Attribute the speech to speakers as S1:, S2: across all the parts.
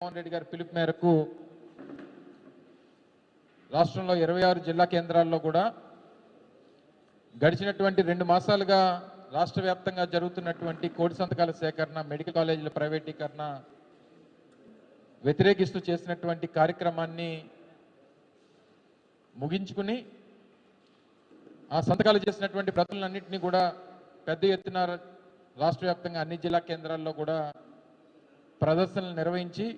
S1: జగన్మోహన్ రెడ్డి గారి పిలుపు మేరకు రాష్ట్రంలో ఇరవై ఆరు జిల్లా కేంద్రాల్లో కూడా గడిచినటువంటి రెండు మాసాలుగా రాష్ట్ర వ్యాప్తంగా జరుగుతున్నటువంటి కోడి సంతకాల సేకరణ మెడికల్ కాలేజీల ప్రైవేటీకరణ వ్యతిరేకిస్తూ చేసినటువంటి కార్యక్రమాన్ని ముగించుకుని ఆ సంతకాలు చేసినటువంటి ప్రతులన్నింటినీ కూడా పెద్ద ఎత్తున రాష్ట్ర వ్యాప్తంగా అన్ని జిల్లా కేంద్రాల్లో కూడా ప్రదర్శనలు నిర్వహించి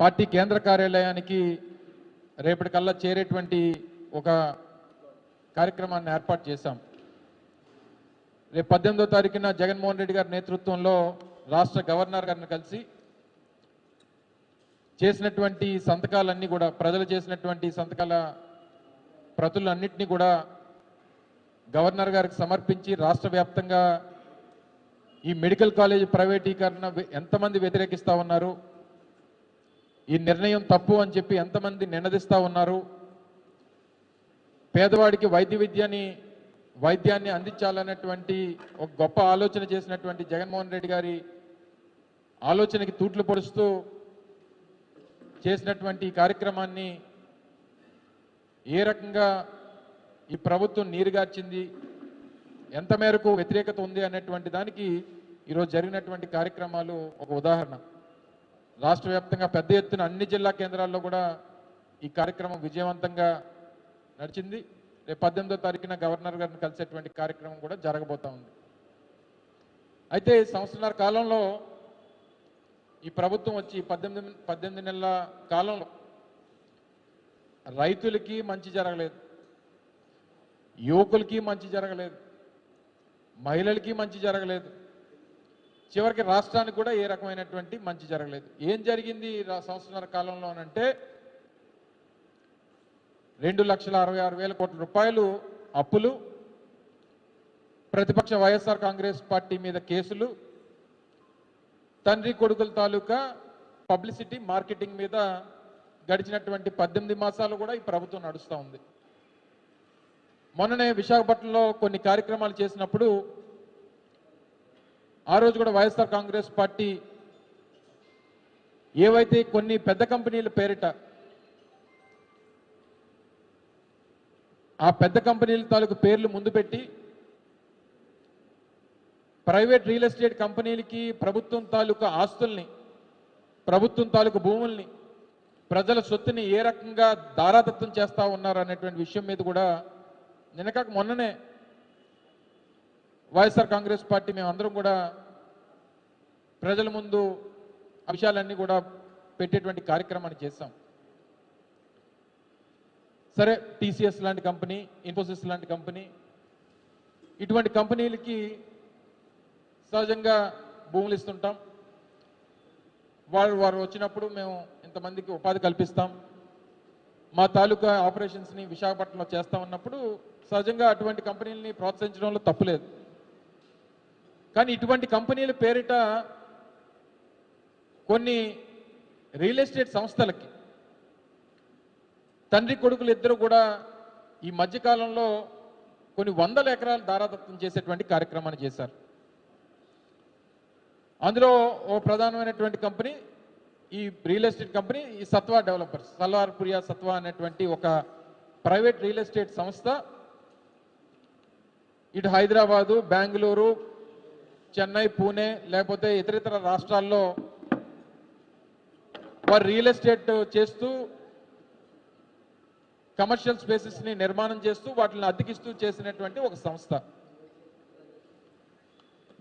S1: పార్టీ కేంద్ర కార్యాలయానికి రేపటికల్లా చేరేటువంటి ఒక కార్యక్రమాన్ని ఏర్పాటు చేశాం. రేపు పద్దెనిమిదో తారీఖున జగన్మోహన్ రెడ్డి గారి నేతృత్వంలో రాష్ట్ర గవర్నర్ గారిని కలిసి చేసినటువంటి సంతకాలన్నీ కూడా ప్రజలు చేసినటువంటి సంతకాల ప్రతులన్నింటినీ కూడా గవర్నర్ గారికి సమర్పించి రాష్ట్ర వ్యాప్తంగా ఈ మెడికల్ కాలేజ్ ప్రైవేటీకరణ ఎంతమంది వ్యతిరేకిస్తా ఉన్నారు ఈ నిర్ణయం తప్పు అని చెప్పి ఎంతమంది నినదిస్తూ ఉన్నారు? పేదవాడికి వైద్య విద్యని వైద్యాన్ని అందించాలనేటువంటి ఒక గొప్ప ఆలోచన చేసినటువంటి జగన్మోహన్ రెడ్డి గారి ఆలోచనకి తూట్లు పొడుస్తూ చేసినటువంటి ఈ కార్యక్రమాన్ని ఏ రకంగా ఈ ప్రభుత్వం నీరుగార్చింది ఎంత మేరకు వ్యతిరేకత ఉంది అనేటువంటి దానికి ఈరోజు జరిగినటువంటి కార్యక్రమాలు ఒక ఉదాహరణ. రాష్ట్ర వ్యాప్తంగా పెద్ద ఎత్తున అన్ని జిల్లా కేంద్రాల్లో కూడా ఈ కార్యక్రమం విజయవంతంగా నడిచింది. రేపు పద్దెనిమిదో తారీఖున గవర్నర్ గారిని కలిసేటువంటి కార్యక్రమం కూడా జరగబోతా ఉంది. అయితే సంవత్సరాల కాలంలో ఈ ప్రభుత్వం వచ్చి పద్దెనిమిది పద్దెనిమిది నెలల కాలంలో రైతులకి మంచి జరగలేదు. యువకులకి మంచి జరగలేదు. మహిళలకి మంచి జరగలేదు. చివరికి రాష్ట్రానికి కూడా ఏ రకమైనటువంటి మంచి జరగలేదు. ఏం జరిగింది సంవత్సరాల కాలంలో అంటే రెండు లక్షల అరవై ఆరు వేల కోట్ల రూపాయలు అప్పులు ప్రతిపక్ష వైఎస్ఆర్ కాంగ్రెస్ పార్టీ మీద కేసులు తండ్రి కొడుకుల తాలూకా పబ్లిసిటీ మార్కెటింగ్ మీద గడిచినటువంటి పద్దెనిమిది మాసాలు కూడా ఈ ప్రభుత్వం నడుస్తూ ఉంది. మొన్ననే విశాఖపట్నంలో కొన్ని కార్యక్రమాలు చేసినప్పుడు ఆ రోజు కూడా వైఎస్ఆర్ కాంగ్రెస్ పార్టీ ఏవైతే కొన్ని పెద్ద కంపెనీల పేరిట ఆ పెద్ద కంపెనీల తాలూకు పేర్లు ముందు పెట్టి ప్రైవేట్ రియల్ ఎస్టేట్ కంపెనీలకి ప్రభుత్వం తాలూకా ఆస్తుల్ని ప్రభుత్వం తాలూకు భూముల్ని ప్రజల సొత్తుని ఏ రకంగా దారాదత్తం చేస్తూ ఉన్నారు అనేటువంటి విషయం మీద కూడా నిన్నకాక మొన్ననే వైఎస్ఆర్ కాంగ్రెస్ పార్టీ మేము కూడా ప్రజల ముందు అంశాలన్నీ కూడా పెట్టేటువంటి కార్యక్రమాన్ని చేశాం. సరే టీసీఎస్ లాంటి కంపెనీ ఇన్ఫోసిస్ లాంటి కంపెనీ ఇటువంటి కంపెనీలకి సహజంగా భూములు ఇస్తుంటాం. వారు వారు వచ్చినప్పుడు మేము ఇంతమందికి ఉపాధి కల్పిస్తాం. మా తాలూకా ఆపరేషన్స్ని విశాఖపట్నంలో చేస్తామన్నప్పుడు సహజంగా అటువంటి కంపెనీలని ప్రోత్సహించడంలో తప్పులేదు కానీ ఇటువంటి కంపెనీల పేరిట కొన్ని రియల్ ఎస్టేట్ సంస్థలకి తండ్రి కొడుకులు ఇద్దరు కూడా ఈ మధ్యకాలంలో కొన్ని వందల ఎకరాలు దారాదత్తం చేసేటువంటి కార్యక్రమాన్ని చేశారు. అందులో ఓ ప్రధానమైనటువంటి కంపెనీ ఈ రియల్ ఎస్టేట్ కంపెనీ ఈ సత్వా డెవలపర్స్ సల్వార్పురియా సత్వా అనేటువంటి ఒక ప్రైవేట్ రియల్ ఎస్టేట్ సంస్థ ఇటు హైదరాబాదు బెంగళూరు చెన్నై పూణే లేకపోతే ఇతరితర రాష్ట్రాల్లో వారు రియల్ ఎస్టేట్ చేస్తూ కమర్షియల్ స్పేసెస్ని నిర్మాణం చేస్తూ వాటిని అద్దెకిస్తూ చేసినటువంటి ఒక సంస్థ.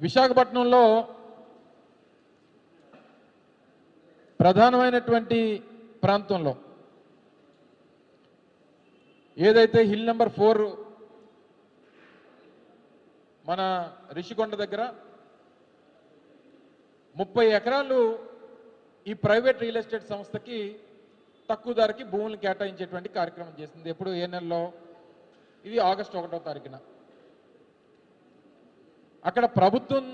S1: విశాఖపట్నంలో ప్రధానమైనటువంటి ప్రాంతంలో ఏదైతే హిల్ నెంబర్ ఫోర్ మన రిషికొండ దగ్గర ముప్పై ఎకరాలు ఈ ప్రైవేట్ రియల్ ఎస్టేట్ సంస్థకి తక్కువ ధరకి భూములు కేటాయించేటువంటి కార్యక్రమం చేసింది ఎప్పుడు? ఏ నెలలో? ఇది ఆగస్టు ఒకటో తారీఖున. అక్కడ ప్రభుత్వం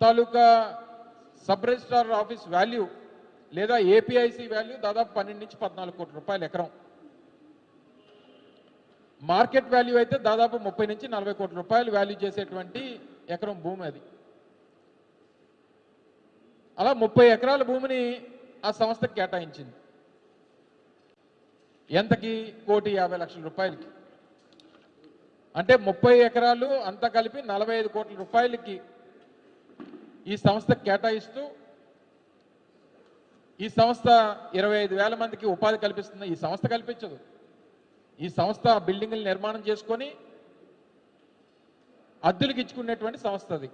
S1: తాలూకా సబ్ రిజిస్ట్రార్ ఆఫీస్ వాల్యూ లేదా ఏపీఐసి వాల్యూ దాదాపు పన్నెండు నుంచి పద్నాలుగు కోట్ల రూపాయలు ఎకరం. మార్కెట్ వాల్యూ అయితే దాదాపు ముప్పై నుంచి నలభై కోట్ల రూపాయలు వాల్యూ చేసేటువంటి ఎకరం భూమి అది. అలా ముప్పై ఎకరాల భూమిని ఆ సంస్థకి కేటాయించింది. ఎంతకి? కోటి యాభై లక్షల రూపాయలకి. అంటే ముప్పై ఎకరాలు అంతా కలిపి నలభై ఐదు కోట్ల రూపాయలకి ఈ సంస్థకు కేటాయిస్తూ ఈ సంస్థ ఇరవై ఐదు వేల మందికి ఉపాధి కల్పిస్తుంది ఈ సంస్థ కల్పించదు. ఈ సంస్థ బిల్డింగులు నిర్మాణం చేసుకొని అద్దెలకు ఇచ్చుకునేటువంటి సంస్థ అది.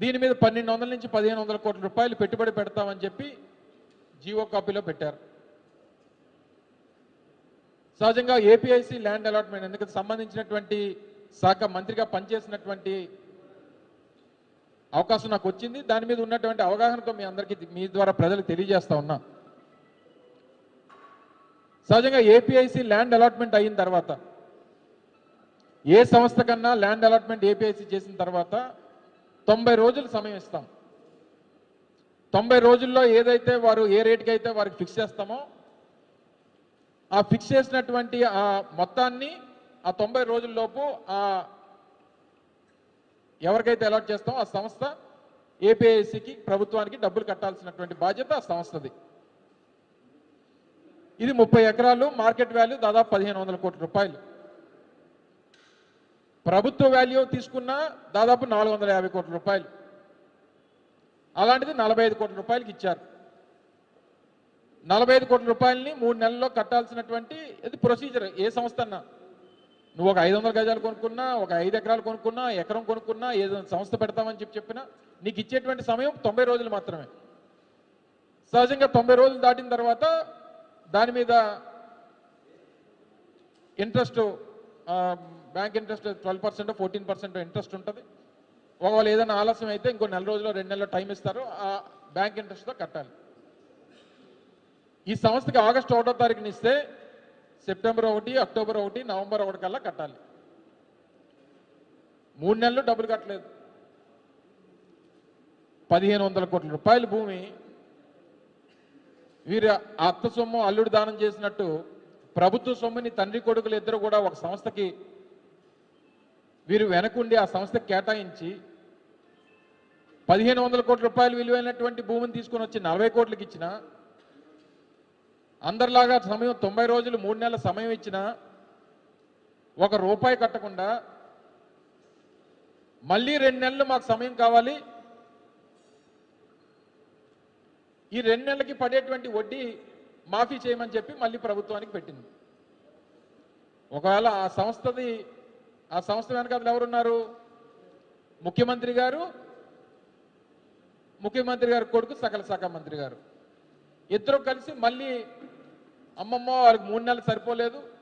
S1: దీని మీద పన్నెండు వందల నుంచి పదిహేను వందల కోట్ల రూపాయలు పెట్టుబడి పెడతామని చెప్పి జీవో కాపీలో పెట్టారు. సహజంగా ఏపీఐసి ల్యాండ్ అలాట్మెంట్ ఎందుకంటే సంబంధించినటువంటి శాఖ మంత్రిగా పనిచేసినటువంటి అవకాశం నాకు వచ్చింది. దాని మీద ఉన్నటువంటి అవగాహనతో మీ అందరికీ మీ ద్వారా ప్రజలకు తెలియజేస్తా ఉన్నా. సహజంగా ఏపీఐసి ల్యాండ్ అలాట్మెంట్ అయిన తర్వాత ఏ సంస్థ కన్నా ల్యాండ్ అలాట్మెంట్ ఏపీఐసి చేసిన తర్వాత తొంభై రోజులు సమయం ఇస్తాం. తొంభై రోజుల్లో ఏదైతే వారు ఏ రేటుకి అయితే వారికి ఫిక్స్ చేస్తామో ఆ ఫిక్స్ చేసినటువంటి ఆ మొత్తాన్ని ఆ తొంభై రోజుల్లోపు ఆ ఎవరికైతే అలాట్ చేస్తామో ఆ సంస్థ ఏపీఐసికి ప్రభుత్వానికి డబ్బులు కట్టాల్సినటువంటి బాధ్యత ఆ సంస్థది. ఇది ముప్పై ఎకరాలు మార్కెట్ వాల్యూ దాదాపు పదిహేను వందల కోట్ల రూపాయలు. ప్రభుత్వ వాల్యూ తీసుకున్నా దాదాపు నాలుగు వందల యాభై కోట్ల రూపాయలు. అలాంటిది నలభై ఐదు కోట్ల రూపాయలకి ఇచ్చారు. నలభై ఐదు కోట్ల రూపాయలని మూడు నెలల్లో కట్టాల్సినటువంటి ఇది ప్రొసీజర్ ఏ సంస్థ అన్నా. నువ్వు ఒక ఐదు వందల గజాలు కొనుక్కున్నా ఒక ఐదు ఎకరాలు కొనుక్కున్నా ఎకరం కొనుక్కున్నా ఏదైనా సంస్థ పెడతామని చెప్పి చెప్పినా నీకు ఇచ్చేటువంటి సమయం తొంభై రోజులు మాత్రమే. సహజంగా తొంభై రోజులు దాటిన తర్వాత దాని మీద interest bank interest twelve percent fourteen percent interest ఉంటుంది. ఒకవేళ ఏదైనా ఆలస్యం అయితే ఇంకో నెల రోజులు రెండు నెలలు టైం ఇస్తారు. ఆ బ్యాంక్ ఇంట్రెస్ట్తో కట్టాలి. ఈ సంస్థకి ఆగస్టు ఒకటో తారీఖున ఇస్తే సెప్టెంబర్ ఒకటి అక్టోబర్ ఒకటి నవంబర్ ఒకటి కల్లా కట్టాలి. మూడు నెలలు డబ్బులు కట్టలేదు. పదిహేను వందల కోట్ల రూపాయల భూమి వీరు అత్త సొమ్ము అల్లుడు దానం చేసినట్టు ప్రభుత్వ సొమ్ముని తండ్రి కొడుకులు ఇద్దరు కూడా ఒక సంస్థకి వీరు వెనకుండి ఆ సంస్థకి కేటాయించి పదిహేను వందల కోట్ల రూపాయలు విలువైనటువంటి భూమిని తీసుకొని వచ్చి నలభై కోట్లకి ఇచ్చిన అందరిలాగా సమయం తొంభై రోజులు మూడు నెలల సమయం ఇచ్చిన ఒక రూపాయి కట్టకుండా మళ్ళీ రెండు నెలలు మాకు సమయం కావాలి. ఈ రెండు నెలలకి పడేటువంటి వడ్డీ మాఫీ చేయమని చెప్పి మళ్ళీ ప్రభుత్వానికి పెట్టింది. ఒకవేళ ఆ సంస్థది ఆ సంస్థ వెనకాల ఎవరున్నారు? ముఖ్యమంత్రి గారు ముఖ్యమంత్రి గారి కొడుకు సకల శాఖ మంత్రి గారు. ఇద్దరు కలిసి మళ్ళీ అమ్మమ్మ వారికి మూడు నెలలు సరిపోలేదు.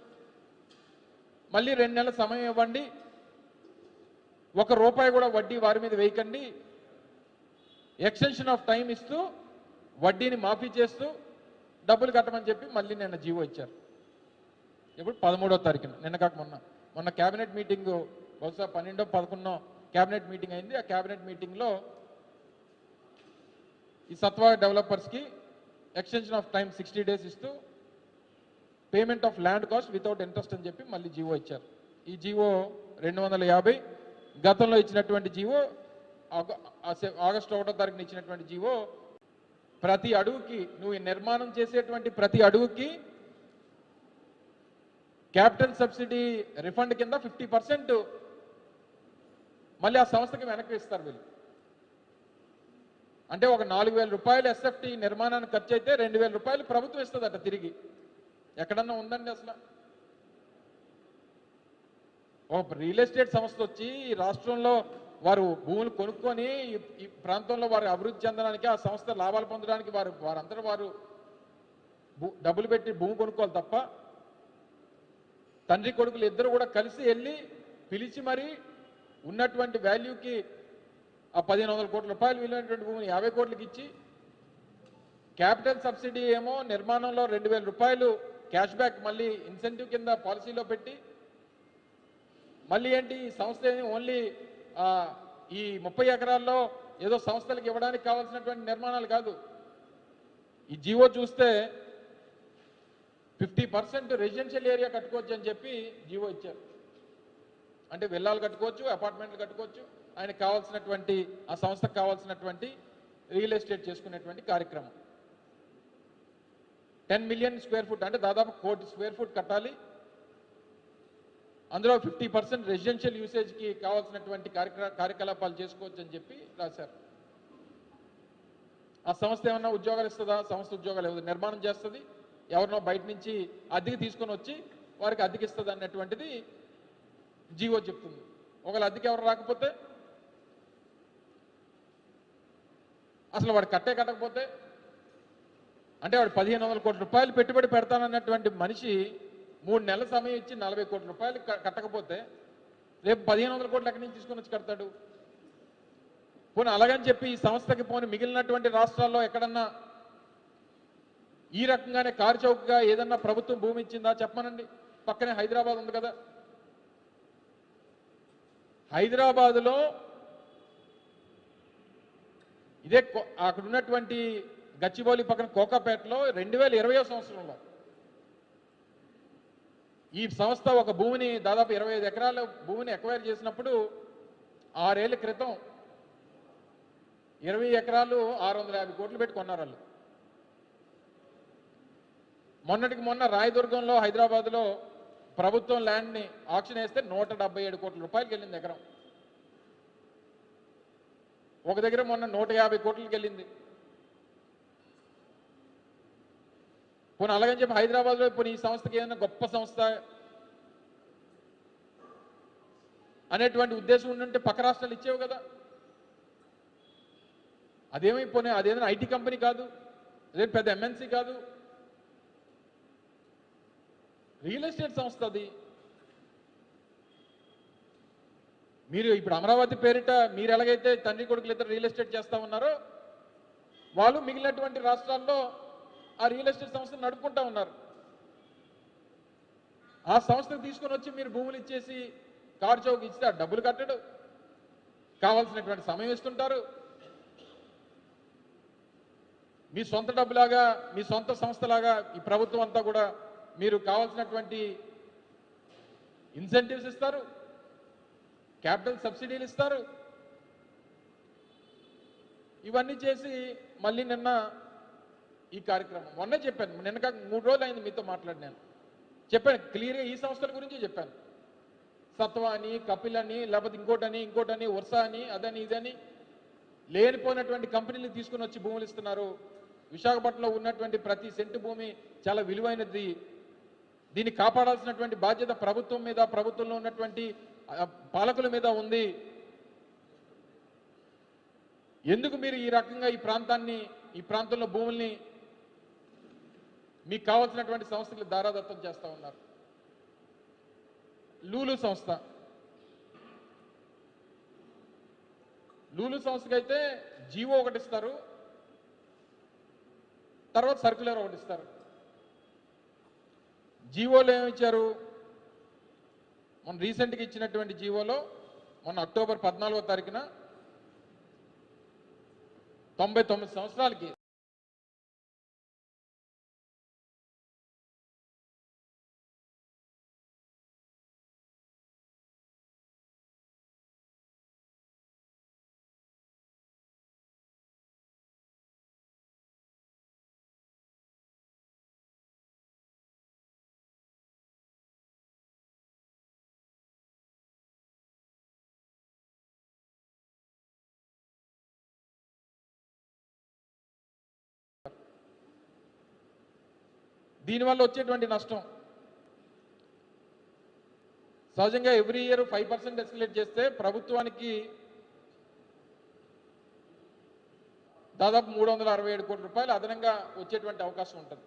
S1: మళ్ళీ రెండు నెలల సమయం ఇవ్వండి. ఒక రూపాయి కూడా వడ్డీ వారి మీద వేయకండి. ఎక్స్టెన్షన్ ఆఫ్ టైం ఇస్తూ వడ్డీని మాఫీ చేస్తూ డబ్బులు కట్టమని చెప్పి మళ్ళీ నిన్న జీవో ఇచ్చారు. ఇప్పుడు పదమూడో తారీఖున నిన్న కాక మొన్న. మొన్న క్యాబినెట్ మీటింగ్ బహుశా పన్నెండో పదకొండో క్యాబినెట్ మీటింగ్ అయింది. ఆ క్యాబినెట్ మీటింగ్లో ఈ Satva డెవలపర్స్కి extension of time sixty days ఇస్తూ payment of land cost without interest అని చెప్పి మళ్ళీ జీవో ఇచ్చారు. ఈ జీవో రెండు వందల యాభై గతంలో ఇచ్చినటువంటి జీవో ఆగస్టు ఒకటో తారీఖున ఇచ్చినటువంటి జీవో ప్రతి అడుగుకి నువ్వు నిర్మాణం చేసేటువంటి ప్రతి అడుగుకి క్యాపిటల్ సబ్సిడీ రిఫండ్ కింద ఫిఫ్టీ పర్సెంట్ మళ్ళీ ఆ సంస్థకి వెనక్కి ఇస్తారు వీళ్ళు. అంటే ఒక నాలుగు వేల రూపాయలు ఎస్ఎఫ్టీ నిర్మాణానికి ఖర్చు అయితే రెండు వేల రూపాయలు ప్రభుత్వం ఇస్తుందట తిరిగి. ఎక్కడన్నా ఉందండి అసలు? ఒక రియల్ ఎస్టేట్ సంస్థ వచ్చి ఈ రాష్ట్రంలో వారు భూములు కొనుక్కొని ఈ- ప్రాంతంలో వారు అభివృద్ధి చెందడానికి ఆ సంస్థ లాభాలు పొందడానికి వారు వారందరూ వారు డబ్బులు పెట్టి భూమి కొనుక్కోవాలి తప్ప తండ్రి కొడుకులు ఇద్దరు కూడా కలిసి వెళ్ళి పిలిచి మరి ఉన్నటువంటి వాల్యూకి ఆ పదిహేను వందల కోట్ల రూపాయలు విలువైనటువంటి భూమిని యాభై కోట్లకి ఇచ్చి క్యాపిటల్ సబ్సిడీ ఏమో నిర్మాణంలో రెండు వేల రూపాయలు క్యాష్ బ్యాక్ మళ్ళీ ఇన్సెంటివ్ కింద పాలసీలో పెట్టి మళ్ళీ ఏంటి ఈ సంస్థ ఓన్లీ ఈ ముప్పై ఎకరాల్లో ఏదో సంస్థలకు ఇవ్వడానికి కావాల్సినటువంటి నిర్మాణాలు కాదు. ఈ జీవో చూస్తే ఫిఫ్టీ పర్సెంట్ రెసిడెన్షియల్ ఏరియా కట్టుకోవచ్చు అని చెప్పి జీవో ఇచ్చారు. అంటే విల్లాలు కట్టుకోవచ్చు అపార్ట్మెంట్లు కట్టుకోవచ్చు ఆయనకు కావాల్సినటువంటి ఆ సంస్థకు కావాల్సినటువంటి రియల్ ఎస్టేట్ చేసుకునేటువంటి కార్యక్రమం. టెన్ మిలియన్ స్క్వేర్ ఫుట్ అంటే దాదాపు కోటి స్క్వేర్ ఫుట్ కట్టాలి. అందులో ఫిఫ్టీ పర్సెంట్ రెసిడెన్షియల్ యూసేజ్కి కావాల్సినటువంటి కార్యకలాపాలు చేసుకోవచ్చు అని చెప్పి రాశారు. ఆ సంస్థ ఏమన్నా ఉద్యోగాలు ఇస్తుందా? సంస్థ ఉద్యోగాలు ఇవ్వదు నిర్మాణం చేస్తుంది? ఎవరినో బయట నుంచి అద్దెకి తీసుకొని వచ్చి వారికి అద్దెకి ఇస్తుంది అన్నటువంటిది జీవో చెప్తుంది. ఒకవేళ అద్దెకి ఎవరు రాకపోతే అసలు వాడు కట్టే కట్టకపోతే అంటే వాడు పదిహేను వందల కోట్ల రూపాయలు పెట్టుబడి పెడతానన్నటువంటి మనిషి మూడు నెలల సమయం ఇచ్చి నలభై కోట్ల రూపాయలు కట్టకపోతే రేపు పదిహేను వందల కోట్లు ఎక్కడి నుంచి తీసుకొని వచ్చి కడతాడు? పోనీ అలాగని చెప్పి ఈ సంస్థకి పోని మిగిలినటువంటి రాష్ట్రాల్లో ఎక్కడన్నా ఈ రకంగానే కారుచౌకగా ఏదన్నా ప్రభుత్వం భూమి ఇచ్చిందా చెప్పమనండి. పక్కనే హైదరాబాద్ ఉంది కదా. హైదరాబాదులో ఇదే కో- అక్కడ ఉన్నటువంటి గచ్చిబౌలి పక్కన కోకాపేటలో రెండు వేల ఇరవయో సంవత్సరంలో ఈ సంస్థ ఒక భూమిని దాదాపు ఇరవై ఐదు ఎకరాల భూమిని ఎక్వైర్ చేసినప్పుడు ఆరేళ్ళ క్రితం ఇరవై ఎకరాలు ఆరు వందల యాభై కోట్లు పెట్టి కొన్నారు వాళ్ళు మొన్నటికి మొన్న రాయదుర్గంలో హైదరాబాద్లో ప్రభుత్వం ల్యాండ్ని ఆక్షన్ వేస్తే నూట డెబ్బై ఏడు కోట్ల రూపాయలకి వెళ్ళింది ఎకరం. ఒక దగ్గర మొన్న నూట యాభై కోట్లకి వెళ్ళింది. పోనీ అలాగని చెప్పి హైదరాబాద్లో పోనీ ఈ సంస్థకి ఏదైనా గొప్ప సంస్థ అనేటువంటి ఉద్దేశం ఉండుంటే పక్క రాష్ట్రాలు ఇచ్చేవి కదా. అదేమైపోయినాయి అదేదైనా ఐటీ కంపెనీ కాదు అదే పెద్ద ఎంఎన్సీ కాదు రియల్ ఎస్టేట్ సంస్థ అది. మీరు ఇప్పుడు అమరావతి పేరిట మీరు ఎలాగైతే తండ్రి కొడుకులు ఇద్దరు రియల్ ఎస్టేట్ చేస్తా ఉన్నారో వాళ్ళు మిగిలినటువంటి రాష్ట్రాల్లో ఆ రియల్ ఎస్టేట్ సంస్థను నడుపుకుంటా ఉన్నారు. ఆ సంస్థకు తీసుకొని వచ్చి మీరు భూములు ఇచ్చేసి కారు చౌక్ ఇస్తే ఆ డబ్బులు కట్టడు. కావాల్సినటువంటి సమయం ఇస్తుంటారు. మీ సొంత డబ్బులాగా మీ సొంత సంస్థలాగా ఈ ప్రభుత్వం అంతా కూడా మీరు కావాల్సినటువంటి ఇన్సెంటివ్స్ ఇస్తారు క్యాపిటల్ సబ్సిడీలు ఇస్తారు. ఇవన్నీ చేసి మళ్ళీ నిన్న ఈ కార్యక్రమం. మొన్న చెప్పాను నిన్న కాక మూడు రోజులు అయింది మీతో మాట్లాడినాను చెప్పాను క్లియర్గా ఈ సంస్థల గురించి చెప్పాను. సత్వ అని కపిల్ అని లేకపోతే ఇంకోటని ఇంకోటని వర్ష అని అదని ఇదని లేనిపోయినటువంటి కంపెనీలు తీసుకుని వచ్చి భూములు ఇస్తున్నారు. విశాఖపట్నంలో ఉన్నటువంటి ప్రతి సెంటు భూమి చాలా విలువైనది. దీన్ని కాపాడాల్సినటువంటి బాధ్యత ప్రభుత్వం మీద ప్రభుత్వంలో ఉన్నటువంటి పాలకుల మీద ఉంది. ఎందుకు మీరు ఈ రకంగా ఈ ప్రాంతాన్ని ఈ ప్రాంతంలో భూముల్ని మీకు కావాల్సినటువంటి సంస్థలు దారాదత్తం చేస్తూ ఉన్నారు? లూలు సంస్థ. లూలు సంస్థకి అయితే జీవో ఒకటి ఇస్తారు. తర్వాత సర్క్యులర్ ఒకటి ఇస్తారు. జీవోలో ఏమి ఇచ్చారు? మొన్న రీసెంట్గా ఇచ్చినటువంటి జీవోలో మొన్న అక్టోబర్ పద్నాలుగో తారీఖున తొంభై తొమ్మిది సంవత్సరాలకి దీనివల్ల వచ్చేటువంటి నష్టం. సహజంగా every year five percent escalate చేస్తే ప్రభుత్వానికి దాదాపు మూడు వందల అరవై ఏడు కోట్ల రూపాయలు అదనంగా వచ్చేటువంటి అవకాశం ఉంటుంది.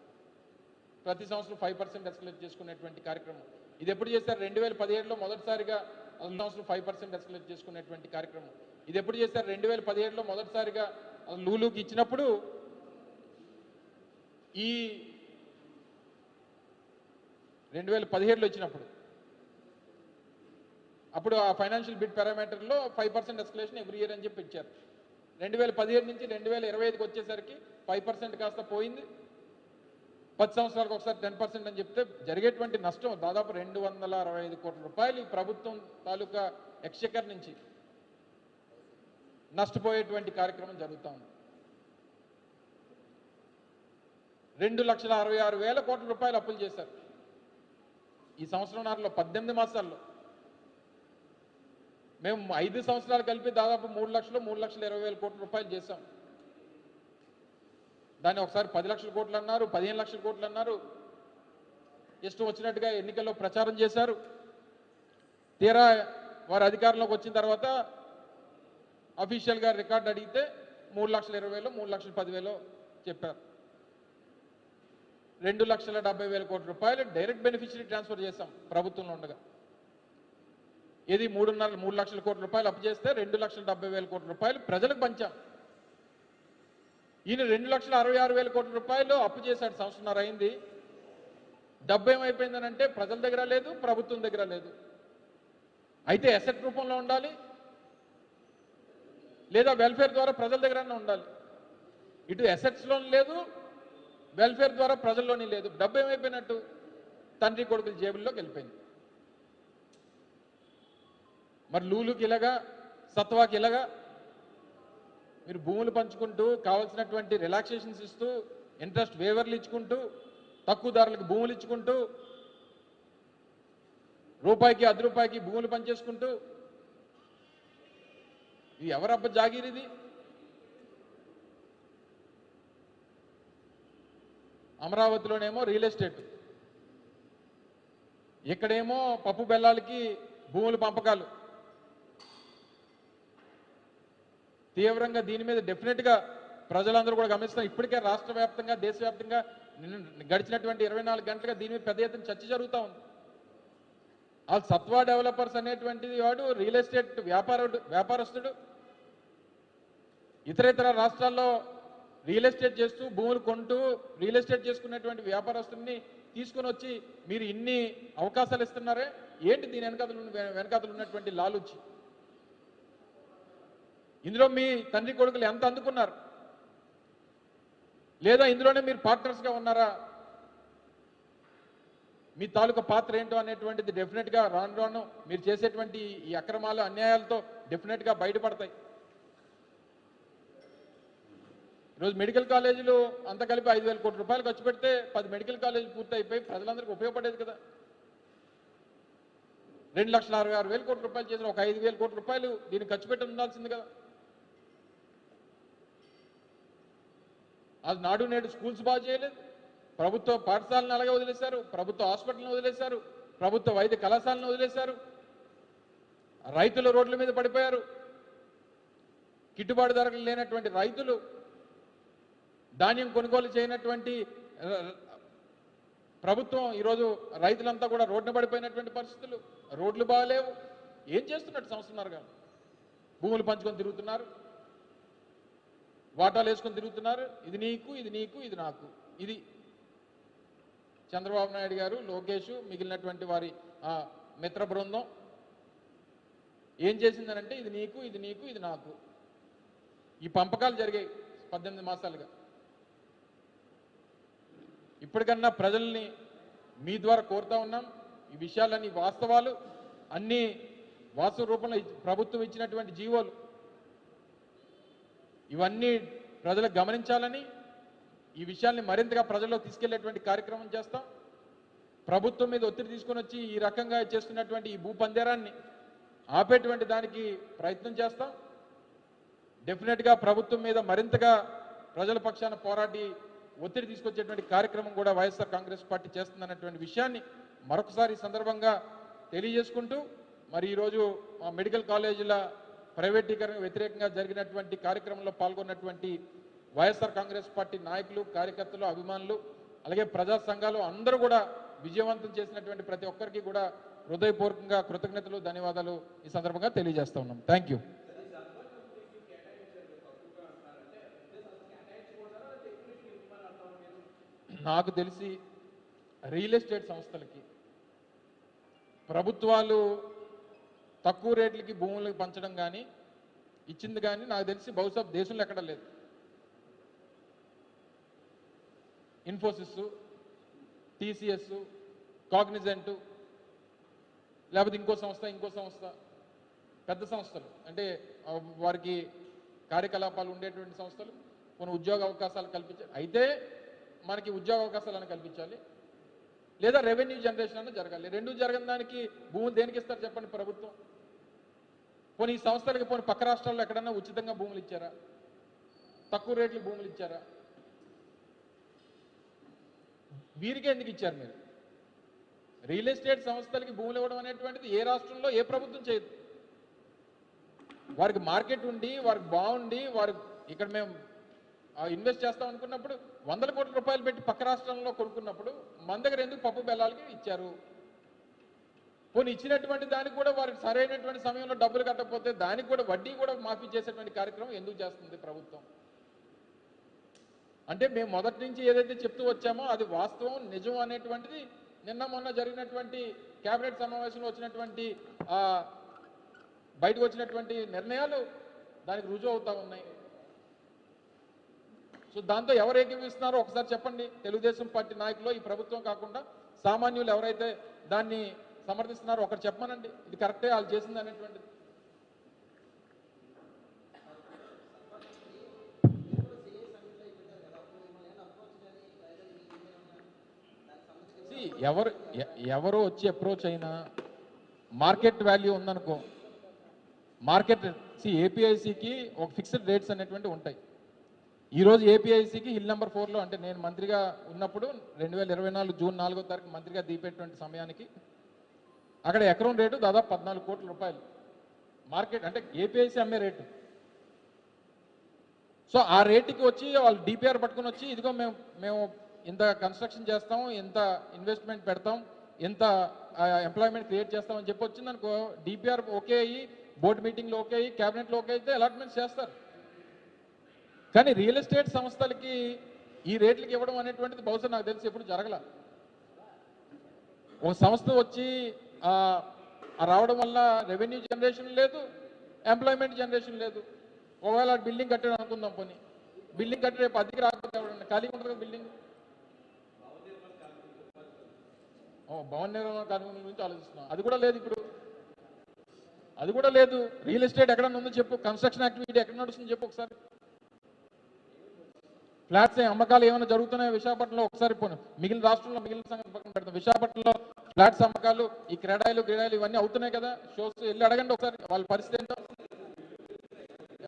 S1: ప్రతి సంవత్సరం ఫైవ్ పర్సెంట్ ఎస్కలేట్ చేసుకునేటువంటి కార్యక్రమం. ఇది ఎప్పుడు చేశారు? రెండు వేల పదిహేడులో మొదటిసారిగా అసలు సంవత్సరం ఫైవ్ పర్సెంట్ ఎస్కలేట్ చేసుకునేటువంటి కార్యక్రమం. ఇది ఎప్పుడు చేశారు? రెండు వేల పదిహేడులో మొదటిసారిగా లూలుకి ఇచ్చినప్పుడు ఈ రెండు వేల పదిహేడులో వచ్చినప్పుడు. అప్పుడు ఆ financial bid పారామీటర్లో five percent escalation every year అని చెప్పి ఇచ్చారు. రెండు వేల పదిహేడు నుంచి రెండు వేల ఇరవై ఐదుకి వచ్చేసరికి ఫైవ్ పర్సెంట్ కాస్త పోయింది. పది సంవత్సరాలకు ఒకసారి టెన్ పర్సెంట్ అని చెప్తే జరిగేటువంటి నష్టం దాదాపు రెండు వందల అరవై ఐదు కోట్ల రూపాయలు ఈ ప్రభుత్వం తాలూకా ఎక్స్చెకర్ నుంచి నష్టపోయేటువంటి కార్యక్రమం జరుగుతూ ఉంది. రెండు లక్షల అరవై ఆరు వేల కోట్ల రూపాయలు అప్పులు చేశారు. ఈ సంవత్సరంన్నరలో పద్దెనిమిది మాసాల్లో. మేము ఐదు సంవత్సరాలు కలిపి దాదాపు మూడు లక్షలు మూడు లక్షల ఇరవై వేల కోట్ల రూపాయలు చేశాం. దాన్ని ఒకసారి పది లక్షల కోట్లు అన్నారు పదిహేను లక్షల కోట్లు అన్నారు. ఇష్టం వచ్చినట్టుగా ఎన్నికల్లో ప్రచారం చేశారు. తీరా వారు అధికారంలోకి వచ్చిన తర్వాత అఫీషియల్గా రికార్డు అడిగితే మూడు లక్షల ఇరవై వేలు మూడు లక్షల పదివేలు చెప్పారు. రెండు లక్షల డెబ్బై వేల కోట్ల రూపాయలు డైరెక్ట్ బెనిఫిషరీ ట్రాన్స్ఫర్ చేశాం ప్రభుత్వంలో ఉండగా. ఇది మూడున్నర మూడు లక్షల కోట్ల రూపాయలు అప్పు చేస్తే రెండు లక్షల డెబ్బై వేల కోట్ల రూపాయలు ప్రజలకు పంచాం. ఈయన రెండు లక్షల అరవై ఆరు వేల కోట్ల రూపాయలు అప్పు చేశాడు సంవత్సరంన్నర అయింది. డబ్బు ఏమైపోయిందనంటే ప్రజల దగ్గర లేదు ప్రభుత్వం దగ్గర లేదు. అయితే అసెట్ రూపంలో ఉండాలి లేదా వెల్ఫేర్ ద్వారా ప్రజల దగ్గర ఉండాలి. ఇటు అసెట్స్లో లేదు వెల్ఫేర్ ద్వారా ప్రజల్లోని లేదు. డబ్బు ఏమైపోయినట్టు? తండ్రి కొడుకుల జేబుల్లోకి వెళ్ళిపోయింది. మరి లూలుకి ఇలాగా సత్వాకి ఇలాగా మీరు భూములు పంచుకుంటూ కావాల్సినటువంటి రిలాక్సేషన్స్ ఇస్తూ ఇంట్రెస్ట్ వేవర్లు ఇచ్చుకుంటూ తక్కువ ధరలకు భూములు ఇచ్చుకుంటూ రూపాయికి అర్ధ రూపాయికి భూములు పనిచేసుకుంటూ ఇది ఎవరబ్బ జాగిరిది? అమరావతిలోనేమో రియల్ ఎస్టేట్. ఇక్కడేమో పప్పు బెల్లాలకి భూముల పంపకాలు. తీవ్రంగా దీని మీద డెఫినెట్గా ప్రజలందరూ కూడా గమనిస్తున్నారు. ఇప్పటికే రాష్ట్ర వ్యాప్తంగా దేశవ్యాప్తంగా గడిచినటువంటి ఇరవై నాలుగు గంటలుగా దీని మీద పెద్ద ఎత్తున చర్చ జరుగుతూ ఉంది. ఆ సత్వా డెవలపర్స్ అనేటువంటిది వాడు రియల్ ఎస్టేట్ వ్యాపారుడు వ్యాపారస్తుడు. ఇతర ఇతర రాష్ట్రాల్లో రియల్ ఎస్టేట్ చేస్తూ భూములు కొంటూ రియల్ ఎస్టేట్ చేసుకునేటువంటి వ్యాపారస్తుల్ని తీసుకొని వచ్చి మీరు ఇన్ని అవకాశాలు ఇస్తున్నారే? ఏంటి దీని వెనకాతలు వెనకాతలు ఉన్నటువంటి లాలుచి? ఇందులో మీ తండ్రి కొడుకులు ఎంత అందుకున్నారు? లేదా ఇందులోనే మీరు పార్ట్నర్స్గా ఉన్నారా? మీ తాలూకా పాత్ర ఏంటో అనేటువంటిది డెఫినెట్గా రాను రాను మీరు చేసేటువంటి ఈ అక్రమాలు అన్యాయాలతో డెఫినెట్గా బయటపడతాయి. ఈరోజు మెడికల్ కాలేజీలు అంత కలిపి ఐదు వేల కోట్ల రూపాయలు ఖర్చు పెడితే పది మెడికల్ కాలేజీలు పూర్తి అయిపోయి ప్రజలందరికీ ఉపయోగపడేది కదా. రెండు లక్షల అరవై ఆరు వేల కోట్ల రూపాయలు చేసిన ఒక ఐదు వేల కోట్ల రూపాయలు దీన్ని ఖర్చు పెట్టి ఉండాల్సింది కదా. అది నాడు నేడు స్కూల్స్ బాగా చేయలేదు. ప్రభుత్వ పాఠశాలను అలాగే వదిలేశారు. ప్రభుత్వ హాస్పిటల్ని వదిలేశారు. ప్రభుత్వ వైద్య కళాశాలను వదిలేశారు. రైతులు రోడ్ల మీద పడిపోయారు. గిట్టుబాటు ధరలు లేనటువంటి రైతులు ధాన్యం కొనుగోలు చేయనటువంటి ప్రభుత్వం ఈరోజు రైతులంతా కూడా రోడ్డున పడిపోయినటువంటి పరిస్థితులు. రోడ్లు బాగాలేవు. ఏం చేస్తున్నట్టు సంవత్సరంగా భూములు పంచుకొని తిరుగుతున్నారు. వాటాలు వేసుకొని తిరుగుతున్నారు. ఇది నీకు ఇది నీకు ఇది నాకు. ఇది చంద్రబాబు నాయుడు గారు లోకేష్ మిగిలినటువంటి వారి ఆ, మిత్ర బృందం. ఏం చేసిందనంటే ఇది నీకు ఇది నీకు ఇది నాకు. ఈ పంపకాలు జరిగాయి పద్దెనిమిది మాసాలుగా. ఇప్పటికన్నా ప్రజల్ని మీ ద్వారా కోరుతా ఉన్నాం. ఈ విషయాలన్నీ వాస్తవాలు. అన్ని వాస్తవ రూపంలో ప్రభుత్వం ఇచ్చినటువంటి జీవోలు. ఇవన్నీ ప్రజలకు గమనించాలని ఈ విషయాల్ని మరింతగా ప్రజల్లో తీసుకెళ్ళేటువంటి కార్యక్రమం చేస్తాం. ప్రభుత్వం మీద ఒత్తిడి తీసుకొని వచ్చి ఈ రకంగా చేస్తున్నటువంటి ఈ భూపందేరాన్ని ఆపేటువంటి దానికి ప్రయత్నం చేస్తాం. డెఫినెట్గా ప్రభుత్వం మీద మరింతగా ప్రజల పక్షాన పోరాడి ఒత్తిడి తీసుకొచ్చేటువంటి కార్యక్రమం కూడా వైఎస్ఆర్ కాంగ్రెస్ పార్టీ చేస్తుందన్నటువంటి విషయాన్ని మరొకసారి ఈ సందర్భంగా తెలియజేసుకుంటూ మరి ఈరోజు మా మెడికల్ కాలేజీల ప్రైవేటీకరణ వ్యతిరేకంగా జరిగినటువంటి కార్యక్రమంలో పాల్గొన్నటువంటి వైఎస్ఆర్ కాంగ్రెస్ పార్టీ నాయకులు కార్యకర్తలు అభిమానులు అలాగే ప్రజా సంఘాలు అందరూ కూడా విజయవంతం చేసినటువంటి ప్రతి ఒక్కరికి కూడా హృదయపూర్వకంగా కృతజ్ఞతలు ధన్యవాదాలు ఈ సందర్భంగా తెలియజేస్తా ఉన్నాం. థ్యాంక్ నాకు తెలిసి రియల్ ఎస్టేట్ సంస్థలకి ప్రభుత్వాలు తక్కువ రేట్లకి భూములు పంచడం కానీ ఇచ్చింది కానీ నాకు తెలిసి బహుశా దేశంలో ఎక్కడ లేదు. ఇన్ఫోసిస్ టీసీఎస్ కాగ్నిజెంట్ లేకపోతే ఇంకో సంస్థ ఇంకో సంస్థ పెద్ద సంస్థలు. అంటే వారికి కార్యకలాపాలు ఉండేటువంటి సంస్థలు కొన్ని ఉద్యోగ అవకాశాలు కల్పించారు అయితే మనకి ఉద్యోగ అవకాశాలను కల్పించాలి. లేదా రెవెన్యూ జనరేషన్ అన్న జరగాలి. రెండు జరగని దానికి భూములు దేనికి ఇస్తారు చెప్పండి ప్రభుత్వం? పోనీ ఈ సంస్థలకి పోనీ పక్క రాష్ట్రాల్లో ఎక్కడన్నా ఉచితంగా భూములు ఇచ్చారా? తక్కువ రేట్లు భూములు ఇచ్చారా? వీరికే ఎందుకు ఇచ్చారు మీరు? రియల్ ఎస్టేట్ సంస్థలకి భూములు ఇవ్వడం అనేటువంటిది ఏ రాష్ట్రంలో ఏ ప్రభుత్వం చేయదు. వారికి మార్కెట్ ఉండి వారికి బాగుండి వారు ఇక్కడ మేము ఇన్వెస్ట్ చేస్తాం అనుకున్నప్పుడు వందల కోట్ల రూపాయలు పెట్టి పక్క రాష్ట్రంలో కొనుక్కున్నప్పుడు మన దగ్గర ఎందుకు పప్పు బెల్లాలకి ఇచ్చారు? పోనీ ఇచ్చినటువంటి దానికి కూడా వారికి సరైనటువంటి సమయంలో డబ్బులు కట్టకపోతే దానికి కూడా వడ్డీ కూడా మాఫీ చేసేటువంటి కార్యక్రమం ఎందుకు చేస్తుంది ప్రభుత్వం? అంటే మేము మొదటి నుంచి ఏదైతే చెప్తూ వచ్చామో అది వాస్తవం నిజం అనేటువంటిది నిన్న మొన్న జరిగినటువంటి కేబినెట్ సమావేశంలో వచ్చినటువంటి బయటకు వచ్చినటువంటి నిర్ణయాలు దానికి రుజువు అవుతా ఉన్నాయి. సో దాంతో ఎవరు ఏకీవిస్తున్నారో ఒకసారి చెప్పండి. తెలుగుదేశం పార్టీ నాయకులు ఈ ప్రభుత్వం కాకుండా సామాన్యులు ఎవరైతే దాన్ని సమర్థిస్తున్నారో ఒకటి చెప్పమనండి. ఇది కరెక్టే వాళ్ళు చేసింది అనేటువంటిది. ఎవరు ఎవరు వచ్చి అప్రోచ్ అయినా మార్కెట్ వాల్యూ ఉందనుకో మార్కెట్ సి ఏపీఐసికి ఒక ఫిక్స్డ్ రేట్స్ అనేటువంటి ఉంటాయి. ఈరోజు ఏపీఐసికి హిల్ నెంబర్ ఫోర్లో అంటే నేను మంత్రిగా ఉన్నప్పుడు రెండు వేల ఇరవై నాలుగు జూన్ నాలుగో తారీఖు మంత్రిగా దీపేటువంటి సమయానికి అక్కడ ఎకరం రేటు దాదాపు పద్నాలుగు కోట్ల రూపాయలు. మార్కెట్ అంటే ఏపీఐసి అమ్మే రేటు. సో ఆ రేటుకి వచ్చి వాళ్ళు డిపిఆర్ పట్టుకొని వచ్చి ఇదిగో మేము మేము ఇంత కన్స్ట్రక్షన్ చేస్తాం ఇంత ఇన్వెస్ట్మెంట్ పెడతాం ఇంత ఎంప్లాయ్మెంట్ క్రియేట్ చేస్తామని చెప్పి వచ్చిందనుకో డిపిఆర్ ఓకే అయ్యి బోర్డు మీటింగ్లో ఓకే అయ్యి క్యాబినెట్లో ఓకే అయితే అలాట్మెంట్స్ చేస్తారు. కానీ రియల్ ఎస్టేట్ సంస్థలకి ఈ రేట్లకి ఇవ్వడం అనేటువంటిది బహుశా నాకు తెలిసి ఎప్పుడు జరగల. ఒక సంస్థ వచ్చి రావడం వల్ల రెవెన్యూ జనరేషన్ లేదు ఎంప్లాయ్మెంట్ జనరేషన్ లేదు. ఒకవేళ బిల్డింగ్ కట్టాడు అనుకుందాం పోనీ. బిల్డింగ్ కట్టి రేపు అద్దెకి రాకపోతే ఎవడండి ఖాళీగా ఉంటుంది బిల్డింగ్? ఓ భవన నిర్మాణ కార్మికుల గురించి ఆలోచిస్తున్నాం. అది కూడా లేదు ఇప్పుడు. అది కూడా లేదు. రియల్ ఎస్టేట్ ఎక్కడ ఉందో చెప్పు. కన్స్ట్రక్షన్ యాక్టివిటీ ఎక్కడ నడుస్తుందో చెప్పు ఒకసారి. ఫ్లాట్స్ అమ్మకాలు ఏమైనా జరుగుతున్నాయో విశాఖపట్నంలో ఒకసారి పోను. మిగిలిన రాష్ట్రంలో మిగిలిన సంగతి పక్కన పెడతాం. విశాఖపట్నంలో ఫ్లాట్స్ అమ్మకాలు ఈ క్రీడాయిలు క్రీడాయిలు ఇవన్నీ అవుతున్నాయి కదా. షోస్ వెళ్ళి అడగండి ఒకసారి వాళ్ళ పరిస్థితి ఏంటో.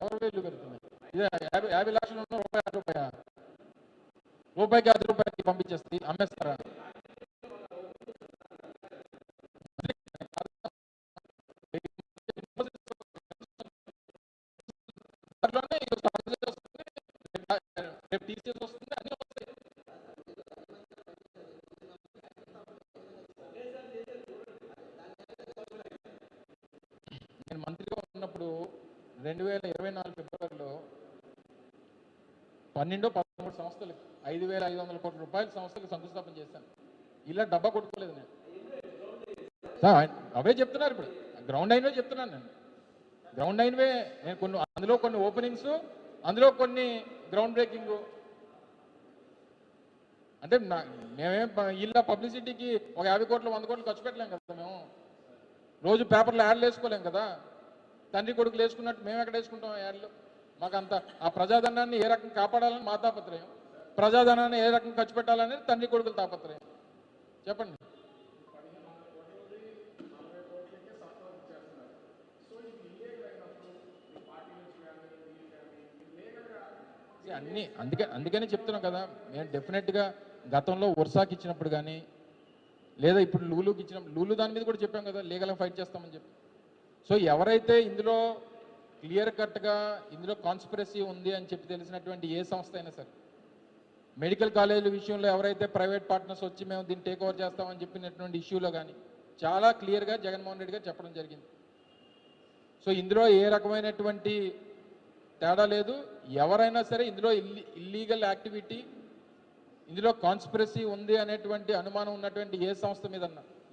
S1: ఎవరి వేలు పెడుతున్నాయి? ఇదే యాభై యాభై లక్షలు రూపాయి రూపాయ? రూపాయికి అర్ధ రూపాయకి పంపించేస్తే అమ్మేస్తారా? రేపు- తీసేసి టీసీఎస్ వస్తుంది అన్ని వస్తాయి. నేను మంత్రిగా ఉన్నప్పుడు రెండు వేల ఇరవై నాలుగు ఫిబ్రవరిలో పన్నెండు పదమూడు సంస్థలు ఐదు వేల ఐదు వందల కోట్ల రూపాయల సంస్థలకు శంకుస్థాపన చేశాను. ఇలా డబ్బా కొట్టుకోలేదు నేను. అవే చెప్తున్నారు ఇప్పుడు. గ్రౌండ్ అయినవే చెప్తున్నాను నేను. గ్రౌండ్ అయినవే నేను కొన్ని అందులో కొన్ని ఓపెనింగ్స్ అందులో కొన్ని గ్రౌండ్ బ్రేకింగ్ అంటే మేమేం ప- ఇలా పబ్లిసిటీకి ఒక యాభై కోట్లు వంద కోట్లు ఖర్చు పెట్టలేం కదా మేము. రోజు పేపర్లో యాడ్లు వేసుకోలేం కదా. తండ్రి కొడుకులు వేసుకున్నట్టు మేము ఎక్కడ వేసుకుంటాం యాడ్లు? మాకు అంత ఆ ప్రజాధనాన్ని ఏ రకంగా కాపాడాలని మా తాపత్రయం. ప్రజాధనాన్ని ఏ రకంగా ఖర్చు పెట్టాలనేది తండ్రి కొడుకుల తాపత్రయం. చెప్పండి. అన్ని అందుకే అందుకనే చెప్తున్నాం కదా మేము డెఫినెట్గా గతంలో వర్షాకి ఇచ్చినప్పుడు కానీ లేదా ఇప్పుడు లూలుకి ఇచ్చినప్పుడు లూలు దాని మీద కూడా చెప్పాం కదా లీగల్గా ఫైట్ చేస్తామని చెప్పి. సో ఎవరైతే ఇందులో క్లియర్ కట్గా ఇందులో కాన్స్పిరసీ ఉంది అని చెప్పి తెలిసినటువంటి ఏ సంస్థ అయినా సరే మెడికల్ కాలేజీల విషయంలో ఎవరైతే ప్రైవేట్ పార్ట్నర్స్ వచ్చి మేము దీన్ని టేక్ ఓవర్ చేస్తామని చెప్పినటువంటి ఇష్యూలో కానీ చాలా క్లియర్గా జగన్మోహన్ రెడ్డి గారు చెప్పడం జరిగింది. సో ఇందులో ఏ రకమైనటువంటి తేడా లేదు. ఎవరైనా సరే ఇందులో ఇల్లీ ఇల్లీగల్ యాక్టివిటీ ఇందులో కాన్స్పిరసీ ఉంది అనేటువంటి అనుమానం ఉన్నటువంటి ఏ సంస్థ మీద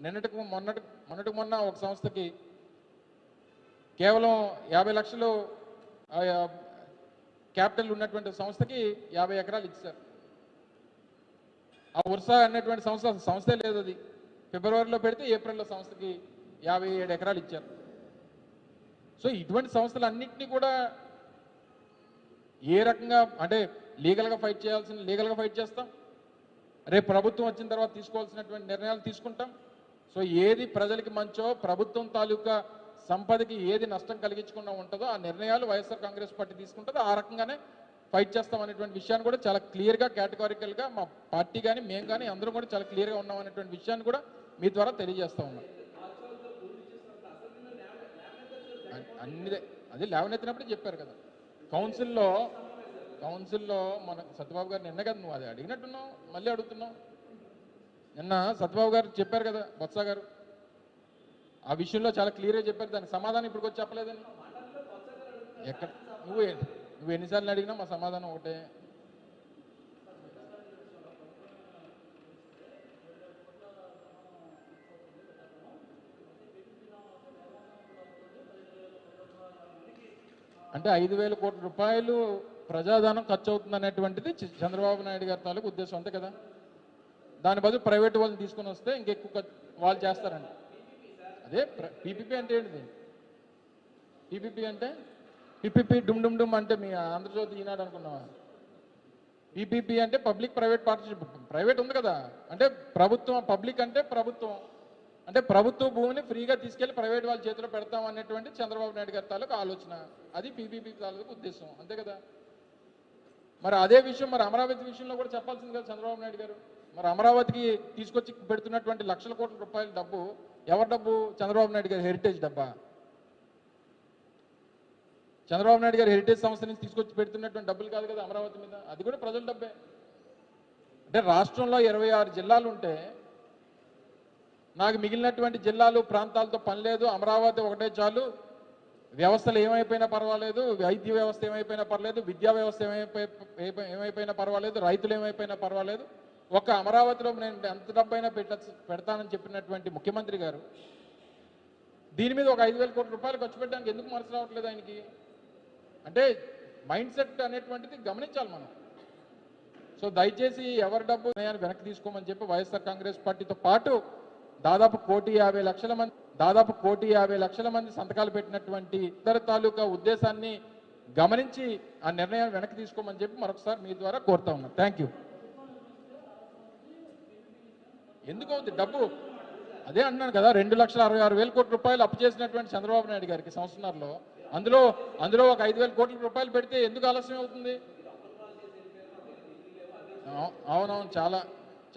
S1: నిన్నటికి మొన్నటి మొన్నటికి మొన్న ఒక సంస్థకి కేవలం యాభై లక్షలు క్యాపిటల్ ఉన్నటువంటి సంస్థకి యాభై ఎకరాలు ఇచ్చారు. ఆ ఉర్సా అనేటువంటి సంస్థ సంస్థే లేదు అది. ఫిబ్రవరిలో పెడితే ఏప్రిల్లో సంస్థకి యాభై ఏడు ఎకరాలు ఇచ్చారు. సో ఇటువంటి సంస్థలు అన్నింటినీ కూడా ఏ రకంగా అంటే లీగల్గా ఫైట్ చేయాల్సిన లీగల్గా ఫైట్ చేస్తాం? రేపు ప్రభుత్వం వచ్చిన తర్వాత తీసుకోవాల్సినటువంటి నిర్ణయాలు తీసుకుంటాం? సో ఏది ప్రజలకి మంచో ప్రభుత్వం తాలూకా సంపదకి ఏది నష్టం కలిగించకుండా ఉంటుందో ఆ నిర్ణయాలు వైఎస్ఆర్ కాంగ్రెస్ పార్టీ తీసుకుంటుందో. ఆ రకంగానే ఫైట్ చేస్తాం అనేటువంటి విషయాన్ని కూడా చాలా క్లియర్గా కేటగారికల్గా మా పార్టీ కానీ మేము కానీ అందరం కూడా చాలా క్లియర్గా ఉన్నాం అనేటువంటి విషయాన్ని కూడా మీ ద్వారా తెలియజేస్తా ఉన్నాం. అన్నిదే అన్ని అది లేవనెత్తినప్పుడే చెప్పారు కదా. కౌన్సిల్లో కౌన్సిల్లో మన సత్యబాబు గారు నిన్న కదా నువ్వు అది అడిగినట్టున్నావు మళ్ళీ అడుగుతున్నావు. నిన్న సత్యబాబు గారు చెప్పారు కదా బొత్స గారు. ఆ విషయంలో చాలా క్లియర్గా చెప్పారు దానికి సమాధానం ఇప్పుడు వచ్చి చెప్పలేదని. ఎక్కడ? నువ్వు నువ్వు ఎన్నిసార్లు అడిగినా మా సమాధానం ఒకటే. అంటే ఐదు వేల కోట్ల రూపాయలు ప్రజాధనం ఖర్చు అవుతుంది అనేటువంటిది చంద్రబాబు నాయుడు గారి తాలూకు ఉద్దేశం అంతే కదా? దాని బదులు ప్రైవేట్ వాళ్ళని తీసుకొని వస్తే ఇంకెక్కువ వాళ్ళు చేస్తారండి. అదే పీపీపీ అంటే ఏంటిది? పీపీపీ అంటే? పీపీపీ డుమ్ డుమ్ డుమ్ అంటే మీ ఆంధ్రజ్యోతి ఈనాడు అనుకున్నావా? పీపీపీ అంటే పబ్లిక్ ప్రైవేట్ పార్ట్నర్షిప్ ప్రైవేట్ ఉంది కదా? అంటే ప్రభుత్వం పబ్లిక్ అంటే ప్రభుత్వం. అంటే ప్రభుత్వ భూమిని ఫ్రీగా తీసుకెళ్ళి ప్రైవేట్ వాళ్ళ చేతిలో పెడతాం అనేటువంటి చంద్రబాబు నాయుడు గారి తాలూకు ఆలోచన. అది పీపీపీ తాలూకు ఉద్దేశం. అంతే కదా? మరి అదే విషయం మరి అమరావతి విషయంలో కూడా చెప్పాల్సింది కదా చంద్రబాబు నాయుడు గారు. మరి అమరావతికి తీసుకొచ్చి పెడుతున్నటువంటి లక్షల కోట్ల రూపాయల డబ్బు ఎవరి డబ్బు? చంద్రబాబు నాయుడు గారి హెరిటేజ్ డబ్బా. చంద్రబాబు నాయుడు గారి హెరిటేజ్ సంస్థ నుంచి తీసుకొచ్చి పెడుతున్నటువంటి డబ్బులు కాదు కదా అమరావతి మీద. అది కూడా ప్రజల డబ్బే. అంటే రాష్ట్రంలో ఇరవై ఆరు జిల్లాలు ఉంటే నాకు మిగిలినటువంటి జిల్లాలు ప్రాంతాలతో పని లేదు అమరావతి ఒకటే చాలు. వ్యవస్థలు ఏమైపోయినా పర్వాలేదు వైద్య వ్యవస్థ ఏమైపోయినా పర్లేదు విద్యా వ్యవస్థ ఏమైపోయి ఏమైపోయినా పర్వాలేదు రైతులు ఏమైపోయినా పర్వాలేదు. ఒక అమరావతిలో నేను ఎంత డబ్బైనా పెట్ట పెడతానని చెప్పినటువంటి ముఖ్యమంత్రి గారు దీని మీద ఒక ఐదు వేల కోట్ల రూపాయలు ఖర్చు పెట్టడానికి ఎందుకు మనసు రావట్లేదు ఆయనకి? అంటే మైండ్ సెట్ అనేటువంటిది గమనించాలి మనం. సో దయచేసి ఎవరి డబ్బు నేను వెనక్కి తీసుకోమని చెప్పి వైఎస్ఆర్ కాంగ్రెస్ పార్టీతో పాటు దాదాపు కోటి యాభై లక్షల మంది దాదాపు కోటి యాభై లక్షల మంది సంతకాలు పెట్టినటువంటి ఇతర తాలూకా ఉద్దేశాన్ని గమనించి ఆ నిర్ణయాన్ని వెనక్కి తీసుకోమని చెప్పి మరొకసారి మీ ద్వారా కోరుతా ఉన్నాను థ్యాంక్ యూ ఎందుకు అవుతుంది డబ్బు? అదే అంటున్నాను కదా రెండు లక్షల అరవై ఆరు వేల కోట్ల రూపాయలు అప్పు చేసినటువంటి చంద్రబాబు నాయుడు గారికి సంవత్సరంలో. అందులో అందులో ఒక ఐదు వేల కోట్ల రూపాయలు పెడితే ఎందుకు ఆలస్యం అవుతుంది? అవు- అవునవును చాలా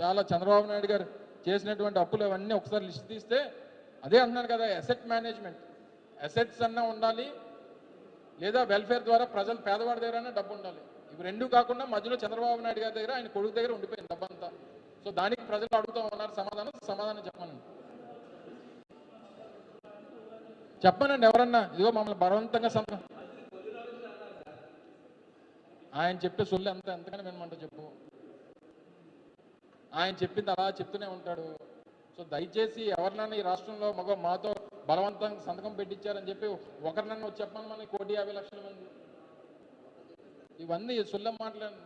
S1: చాలా చంద్రబాబు నాయుడు గారు చేసినటువంటి అప్పులు అవన్నీ ఒకసారి లిస్ట్ తీస్తే అదే అంటున్నాను కదా అసెట్ మేనేజ్మెంట్ అసెట్స్ అన్నా ఉండాలి లేదా వెల్ఫేర్ ద్వారా ప్రజలు పేదవాడి దగ్గర డబ్బు ఉండాలి. ఇవి రెండు కాకుండా మధ్యలో చంద్రబాబు నాయుడు గారి దగ్గర ఆయన కొడుకు దగ్గర ఉండిపోయింది డబ్బంతా. సో దానికి ప్రజలు అడుగుతూ ఉన్నారు సమాధానం సమాధానం చెప్పమనండి. చెప్పనండి ఎవరన్నా ఇదిగో మమ్మల్ని బలవంతంగా సంత ఆయన చెప్పే సొల్లు ఎంత ఎంతకని వినమంట చెప్పు. ఆయన చెప్పింది అలా చెప్తూనే ఉంటాడు. సో దయచేసి ఎవరినైనా ఈ రాష్ట్రంలో మగ మాతో బలవంతంగా సంతకం పెట్టించారని చెప్పి ఒకరినన్నా వచ్చి చెప్పమని మనకి కోటి యాభై లక్షల మంది ఇవన్నీ సుల్లం మాట్లాడండి